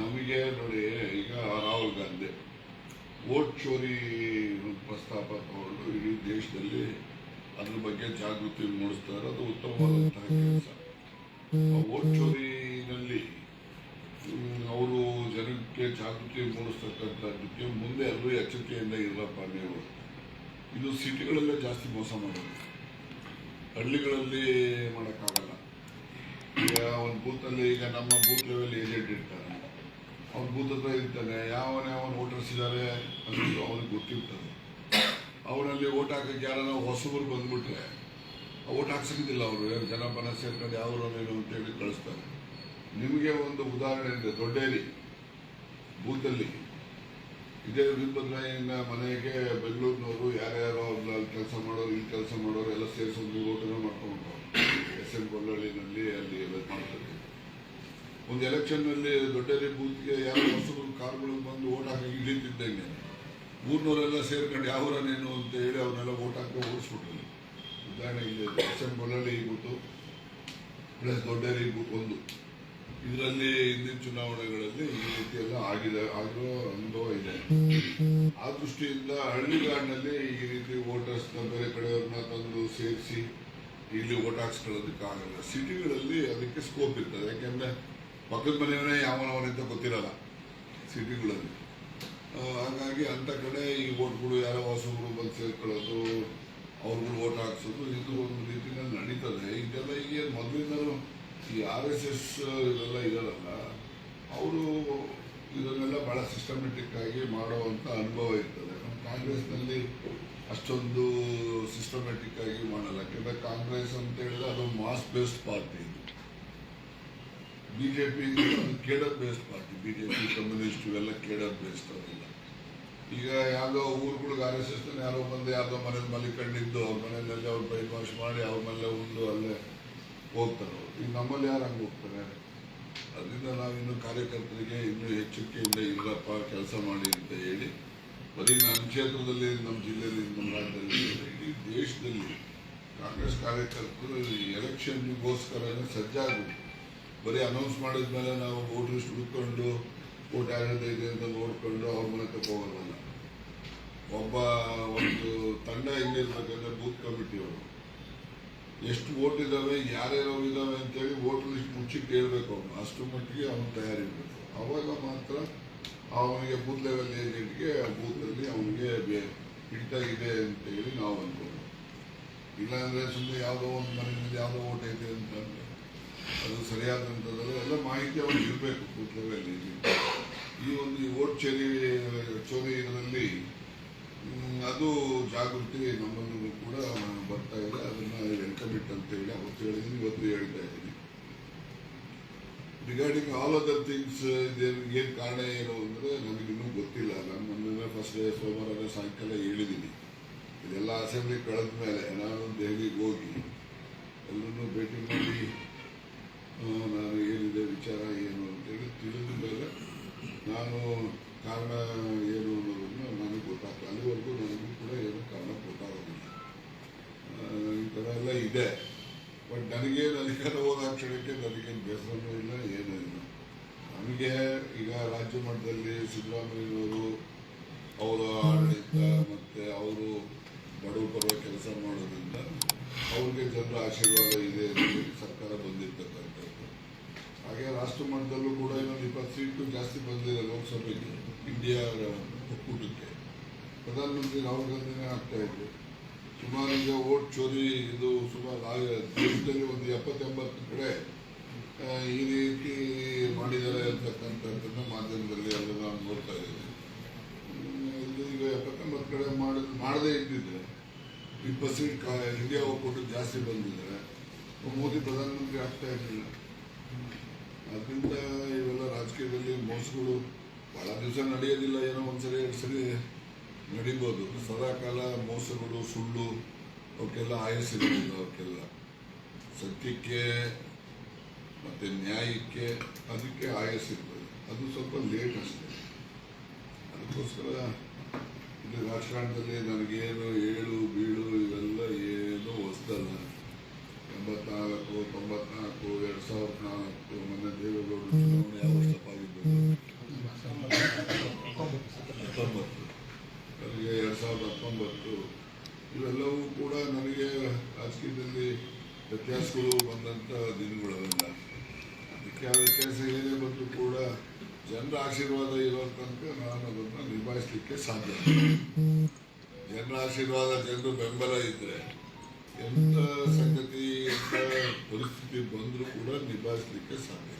ನಮಗೆ ನೋಡಿ, ಈಗ ರಾಹುಲ್ ಗಾಂಧಿ ಓಟ್ ಚೋರಿ ಪ್ರಸ್ತಾಪ ತಗೊಂಡು ಇಡೀ ದೇಶದಲ್ಲಿ ಅದ್ರ ಬಗ್ಗೆ ಜಾಗೃತಿ ಮೂಡಿಸ್ತಾ ಇರೋದು ಉತ್ತಮವಾದಂತಹ ಕೆಲಸ. ಓಟ್ ಚೋರಿನಲ್ಲಿ ಅವರು ಜನಕ್ಕೆ ಜಾಗೃತಿ ಮೂಡಿಸ್ತಕ್ಕಂಥದ್ದಕ್ಕೆ ಮುಂದೆ ಎಲ್ಲರೂ ಎಚ್ಚರಿಕೆಯಿಂದ ಇರಲಪ್ಪ ನೀವು ಇದು ಸಿಟಿಗಳಲ್ಲೇ ಜಾಸ್ತಿ ಮೋಸ ಮಾಡೋದು. ಹಳ್ಳಿಗಳಲ್ಲಿ ಮಾಡೋಕ್ಕಾಗಲ್ಲ. ಈಗ ಒಂದು ಬೂತಲ್ಲಿ, ಈಗ ನಮ್ಮ ಬೂತ್ ಲೆವೆಲ್ ಏಜೆಂಟ್ ಇರ್ತಾನೆ ಅವ್ನ ಬೂತ್ ಹತ್ರ ಇರ್ತಾನೆ ಯಾವನ ಅವನು ವೋಟರ್ಸ್ ಇದ್ದಾರೆ ಅನ್ನೋದು ಅವನಿಗೆ ಗೊತ್ತಿರ್ತದೆ. ಅವನಲ್ಲಿ ಓಟ್ ಹಾಕಕ್ಕೆ ಯಾರನ್ನ ಹೊಸಬರು ಬಂದ್ಬಿಟ್ರೆ ಓಟ್ ಹಾಕ್ಸಕ್ಕಿಲ್ಲ ಅವರು. ಜನ ಮನ ಸೇರ್ಕೊಂಡು ಯಾವ ಏನು ಅಂತೇಳಿ ಕಳಿಸ್ತಾರೆ. ನಿಮಗೆ ಒಂದು ಉದಾಹರಣೆ ಇದೆ. ದೊಡ್ಡೇರಿ ಬೂತಲ್ಲಿ ಇದೇ ವಿಭದ್ರಾಯಿಂದ ಮನೆಗೆ ಬೆಂಗಳೂರಿನವರು ಯಾರ್ಯಾರೋ ಅಲ್ಲಿ ಕೆಲಸ ಮಾಡೋರು ಇಲ್ಲಿ ಕೆಲಸ ಮಾಡೋರು ಎಲ್ಲ ಸೇರಿಸೋದು ಓಟನ್ನು ಮಾಡ್ಕೊಂಡು ಎಸ್ ಎಂ ಕೊಲ್ಲಹಳ್ಳಿನಲ್ಲಿ ಅಲ್ಲಿ ಎಲ್ಲ ಮಾಡ್ತಾರೆ. ಒಂದು ಎಲೆಕ್ಷನ್ನಲ್ಲಿ ದೊಡ್ಡೇರಿ ಬೂತ್ಗೆ ಯಾರು ಹೊಸಬರು ಕಾರ್ಗಳು ಬಂದು ಓಟ್ ಹಾಕಿ ಇಳಿತಿದ್ದಂಗೆ ಊರ್ನವರೆಲ್ಲ ಸೇರ್ಕೊಂಡು, ಯಾವ ಊರನ್ನೇನು ಅಂತ ಹೇಳಿ ಅವನ್ನೆಲ್ಲ ಓಟ್ ಹಾಕಿ ಓಡಿಸ್ಬಿಟ್ರು. ಉದಾಹರಣೆ ಇಲ್ಲಿ election Kollalli booth plus Dodderi booth ಒಂದು. ಇದರಲ್ಲಿ ಹಿಂದಿನ ಚುನಾವಣೆಗಳಲ್ಲಿ ಈ ರೀತಿ ಎಲ್ಲ ಆಗಿದೆ ಆಗಿರೋ ಅನುಭವ ಇದೆ. ಆ ದೃಷ್ಟಿಯಿಂದ ಹಳ್ಳಿಗಾಡಿನಲ್ಲಿ ಈ ರೀತಿ ವೋಟರ್ಸ್ನ ಬೇರೆ ಕಡೆಯವ್ರನ್ನ ತಂದು ಸೇರಿಸಿ, ಇಲ್ಲಿ ವೋಟ್ ಹಾಕ್ಸ್ಕೊಳ್ಳೋದಕ್ಕೆ ಆಗಲ್ಲ ಸಿಟಿಗಳಲ್ಲಿ ಅದಕ್ಕೆ ಸ್ಕೋಪ್ ಇರ್ತದೆ. ಯಾಕೆಂದ್ರೆ ಪಕ್ಕದ ಮನೆಯವರೇ ಯಾವನವನಿಂದ ಗೊತ್ತಿರಲ್ಲ ಸಿಟಿಗಳಲ್ಲಿ. ಹಾಗಾಗಿ ಅಂತ ಕಡೆ ಈ ಓಟ್ಗಳು ಯಾರೋ ಹೊಸಬ್ರು ಬಂದು ಸೇರ್ಕೊಳ್ಳೋದು, ಅವ್ರುಗಳು ವೋಟ್ ಹಾಕ್ಸೋದು, ಇದು ಒಂದು ರೀತಿಯಲ್ಲಿ ನಡೀತದೆ. ಇದೆಲ್ಲ ಈಗ ಮೊದಲಿಂದಲೂ ಈ ಆರ್ ಎಸ್ ಎಸ್, ಇದೆಲ್ಲ ಇರಲ್ಲ. ಅವರು ಇದನ್ನೆಲ್ಲ ಬಹಳ ಸಿಸ್ಟಮೆಟಿಕ್ ಆಗಿ ಮಾಡುವಂತ ಅನುಭವ ಇರ್ತದೆ. ನಮ್ಮ ಕಾಂಗ್ರೆಸ್ನಲ್ಲಿ ಅಷ್ಟೊಂದು ಸಿಸ್ಟಮೆಟಿಕ್ ಆಗಿ ಮಾಡಲ್ಲ. ಯಾಕಂದ್ರೆ ಕಾಂಗ್ರೆಸ್ ಅಂತ ಹೇಳಿದ್ರೆ ಅದು mass based party BJP cadre based party BJP communist ಇವೆಲ್ಲ ಕೇಡರ್ ಬೇಸ್ಡ್ ಅವೆಲ್ಲ ಈಗ ಯಾವುದೋ ಊರುಗಳಿಗೆ ಆರ್ ಎಸ್ ಎಸ್ ಯಾರೋ ಬಂದು ಯಾವುದೋ ಮನೇಲಿ ಮಲಿಕೊಂಡಿದ್ದು, ಅವ್ರ ಮನೆಯಲ್ಲಿ ಅವ್ರು ಬೈಟ್ ಮಾಡಿ ಅವ್ರ ಮೇಲೆ ಉಂಡು ಅಲ್ಲೇ ಹೋಗ್ತಾರೆ. ಈಗ ನಮ್ಮಲ್ಲಿ ಯಾರು ಹಂಗೆ ಹೋಗ್ತಾರೆ? ಅದರಿಂದ ಇನ್ನು ಕಾರ್ಯಕರ್ತರಿಗೆ ಇನ್ನೂ ಎಚ್ಚರಿಕೆಯಿಂದ ಇಲ್ಲಪ್ಪ, ಕೆಲಸ ಮಾಡಿ ಅಂತ ಹೇಳಿ ಬರೀ ನಮ್ಮ ಕ್ಷೇತ್ರದಲ್ಲಿ ನಮ್ಮ ಜಿಲ್ಲೆಯಲ್ಲಿ ನಮ್ಮ ರಾಜ್ಯದಲ್ಲಿ ಇಡೀ ದೇಶದಲ್ಲಿ ಕಾಂಗ್ರೆಸ್ ಕಾರ್ಯಕರ್ತರು ಎಲೆಕ್ಷನ್ಗೋಸ್ಕರ ಸಜ್ಜಾಗಬೇಕು ಬರೀ ಅನೌನ್ಸ್ ಮಾಡಿದ್ಮೇಲೆ ನಾವು ವೋಟ್ ಲಿಸ್ಟ್ ಹುಡ್ಕೊಂಡು ವೋಟ್ ಯಾರ್ಯಾರು ಇದೆ ಅಂತ ನೋಡ್ಕೊಂಡು ಅವ್ರ ಮನೆ ಹೋಗೋದಲ್ಲ ಒಬ್ಬ ಒಂದು ತಂಡ ಹೆಂಗಿರ್ಬೇಕಂದ್ರೆ ಬೂತ್ ಕಮಿಟಿಯವರು ಎಷ್ಟು ವೋಟ್ ಇದಾವೆ ಯಾರ್ಯಾರು ಇದಾವೆ ಅಂತೇಳಿ ವೋಟ್ ಲಿಸ್ಟ್ ಮುಚ್ಚಿಟ್ಟು ಹೇಳ್ಬೇಕು ಅವನು ಅಷ್ಟು ಮಟ್ಟಿಗೆ ಅವನು ತಯಾರಿರ್ಬೇಕು. ಅವಾಗ ಮಾತ್ರ ಅವನಿಗೆ ಬೂತ್ ಲೆವೆಲ್ ಏಜೆಂಟ್ಗೆ ಬೂತಲ್ಲಿ ಅವನಿಗೆ ಹಿಡಿತ ಇದೆ ಅಂತ ಹೇಳಿ ನಾವು ಅನ್ಕೊಂಡು ಇಲ್ಲಾಂದ್ರೆ ಸುಮ್ಮನೆ ಯಾವುದೋ ಒಂದು ಮನೆಯಲ್ಲಿ ಯಾವುದೋ ಓಟ್ ಐತೆ ಅಂತಂದ್ರೆ ಅದು ಸರಿಯಾದಂಥದ್ದಲ್ಲ, ಎಲ್ಲ ಮಾಹಿತಿ ಅವ್ರಿಗೆ ಇರಬೇಕು ಲೆವೆಲ್ ಈ ಒಂದು ಓಟ್ ಚೇರಿ ಚೋರಿ ಇದರಲ್ಲಿ ಅದು ಜಾಗೃತಿ ನಮ್ಮಲ್ಲೂ ಕೂಡ ಬರ್ತಾ ಇದೆ. ಅದನ್ನ ಎಂಕಮಿಟ್ ಅಂತ ಹೇಳಿ ಅವತ್ತು ಹೇಳಿದ್ದೀನಿ, ಇವತ್ತು ಹೇಳ್ತಾ ಇದ್ದೀನಿ. ರಿಗಾರ್ಡಿಂಗ್ ಆಲ್ ಅದರ್ ಥಿಂಗ್ಸ್ ಏನು ಕಾರಣ ಏನು ಅಂದರೆ ನನಗಿನ್ನೂ ಗೊತ್ತಿಲ್ಲ. ನಾನು ಮೊನ್ನೆ ಫಸ್ಟ್ ಡೇ ಸೋಮವಾರ ಸಾಯಂಕಾಲ ಹೇಳಿದ್ದೀನಿ. ಇದೆಲ್ಲ ಅಸೆಂಬ್ಲಿ ಕಳೆದ ಮೇಲೆ ನಾನು ದೆಹಲಿಗೆ ಹೋಗಿ ಎಲ್ಲರೂ ಭೇಟಿ ಮಾಡಿ ನಾನು ಏನಿದೆ ವಿಚಾರ ಏನು ಅಂತೇಳಿ ತಿಳಿದ ಮೇಲೆ ನಾನು ಕಾರಣ ಏನು ಅನ್ನೋದನ್ನು ನನಗೆ ಗೊತ್ತಾಗ್ತದೆ ಅಲ್ಲಿವರೆಗೂ ನನಗೂ ಕೂಡ ಏನು ಕಾರಣ ಗೊತ್ತಾಗೋದಿಲ್ಲ. ಈ ಥರ ಎಲ್ಲ ಇದೆ. ಬಟ್ ನನಗೇನು ಅಧಿಕಾರ ಹೋದ ಕ್ಷಣಕ್ಕೆ ನನಗೇನು ಬೇಸರನೂ ಇಲ್ಲ, ಏನೂ ಇಲ್ಲ. ನಮಗೆ ಈಗ ರಾಜ್ಯ ಮಟ್ಟದಲ್ಲಿ ಸಿದ್ದರಾಮಯ್ಯನವರು ಅವರ ಆಡಳಿತ ಮತ್ತು ಅವರು ಬಡವ ಬರುವ ಕೆಲಸ ಮಾಡೋದ್ರಿಂದ ಅವ್ರಿಗೆ ಜನರ ಆಶೀರ್ವಾದ ಇದೆ ಸರ್ಕಾರ ಬಂದಿರ್ತಕ್ಕಂಥದ್ದು. ಹಾಗೆ ರಾಷ್ಟ್ರ ಮಟ್ಟದಲ್ಲೂ ಕೂಡ ಇನ್ನೊಂದು ಇಪ್ಪತ್ತು ಸೀಟು ಜಾಸ್ತಿ ಬಂದಿದೆ ಲೋಕಸಭೆಗೆ ಇಂಡಿಯಾ ಒಕ್ಕೂಟಕ್ಕೆ. ಪ್ರಧಾನಮಂತ್ರಿ ರಾಹುಲ್ ಗಾಂಧಿನೇ ಆಗ್ತಾ ಇದ್ರು. ಸುಮಾರು ಈಗ ವೋಟ್ ಚೋರಿ ಇದು ಸುಮಾರು ದೇಶದಲ್ಲಿ ಒಂದು ಎಪ್ಪತ್ತೆಂಬತ್ತು ಕಡೆ ಈ ರೀತಿ ಮಾಡಿದ್ದಾರೆ ಅಂತಕ್ಕಂಥದ್ದನ್ನು ಮಾಧ್ಯಮದಲ್ಲಿ ಎಲ್ಲ ನಾನು ನೋಡ್ತಾ ಇದ್ದೀವಿ ಇದು ಈಗ ಎಪ್ಪತ್ತೊಂಬತ್ತು ಕಡೆ ಮಾಡಿದ್ ಮಾಡದೇ ಇದ್ದಿದ್ರೆ ಇಪ್ಪತ್ತು ಪರ್ಸೆಂಟ್ ಇಂಡಿಯಾ ಒಕ್ಕೂಟ ಜಾಸ್ತಿ ಬಂದಿದ್ರೆ ಮೋದಿ ಪ್ರಧಾನಮಂತ್ರಿ ಆಗ್ತಾ ಇರಲಿಲ್ಲ. ಅದರಿಂದ ಇವೆಲ್ಲ ರಾಜಕೀಯದಲ್ಲಿ ಮೋಸಗಳು ಬಹಳ ದಿವಸ ನಡೆಯೋದಿಲ್ಲ. ಏನೋ ಒಂದ್ಸರಿ, ಎರಡು ಸರಿ ನಡಿಬೋದು. ಸದಾಕಾಲ ಮೋಸಗಳು, ಸುಳ್ಳು, ಅವಕ್ಕೆಲ್ಲ ಆಯಸ್ಸಿರೋದಿಲ್ಲ ಅವಕ್ಕೆಲ್ಲ. ಸತ್ಯಕ್ಕೆ ಮತ್ತೆ ನ್ಯಾಯಕ್ಕೆ ಅದಕ್ಕೆ ಆಯಸ್ಸಿರ್ತದೆ ಅದು ಸ್ವಲ್ಪ ಲೇಟ್ ಅಷ್ಟೇ. ಅದಕ್ಕೋಸ್ಕರ ರಾಜಕಾರಣದಲ್ಲಿ ನನಗೇನು ಏಳು, ಬೀಳು, ಇವೆಲ್ಲ ಏನೂ ಹೊಸ್ದಲ್ಲ. ಎಂಬತ್ನಾಲ್ಕು, ತೊಂಬತ್ನಾಲ್ಕು, ಎರಡು ಸಾವಿರದ ನಾಲ್ಕು, ಮೊನ್ನೆ ದೇವೇಗೌಡರು ಚುನಾವಣೆ ಯಾವ ವರ್ಷ ಹತ್ತೊಂಬತ್ತು. ನನಗೆ ಎರಡು ಸಾವಿರದ ಹತ್ತೊಂಬತ್ತು. ಇವೆಲ್ಲವೂ ಕೂಡ ನನಗೆ ರಾಜಕೀಯದಲ್ಲಿ ವ್ಯತ್ಯಾಸಗಳು ಬಂದಂಥ ದಿನಗಳಲ್ಲ. ಅದಕ್ಕೆ ವ್ಯತ್ಯಾಸ ಏನೇ ಬಂದರೂ ಕೂಡ ಜನರ ಆಶೀರ್ವಾದ ಇರೋ ತನಕ ನಾನು ಅದನ್ನು ನಿಭಾಯಿಸಲಿಕ್ಕೆ ಸಾಧ್ಯ. ಜನರ ಆಶೀರ್ವಾದ, ಜನರು ಬೆಂಬಲ ಇದ್ದರೆ ಎಂಥ ಸಂಗತಿ ಎಂಥ ಪರಿಸ್ಥಿತಿ ಬಂದರೂ ಕೂಡ ನಿಭಾಯಿಸಲಿಕ್ಕೆ ಸಾಧ್ಯ.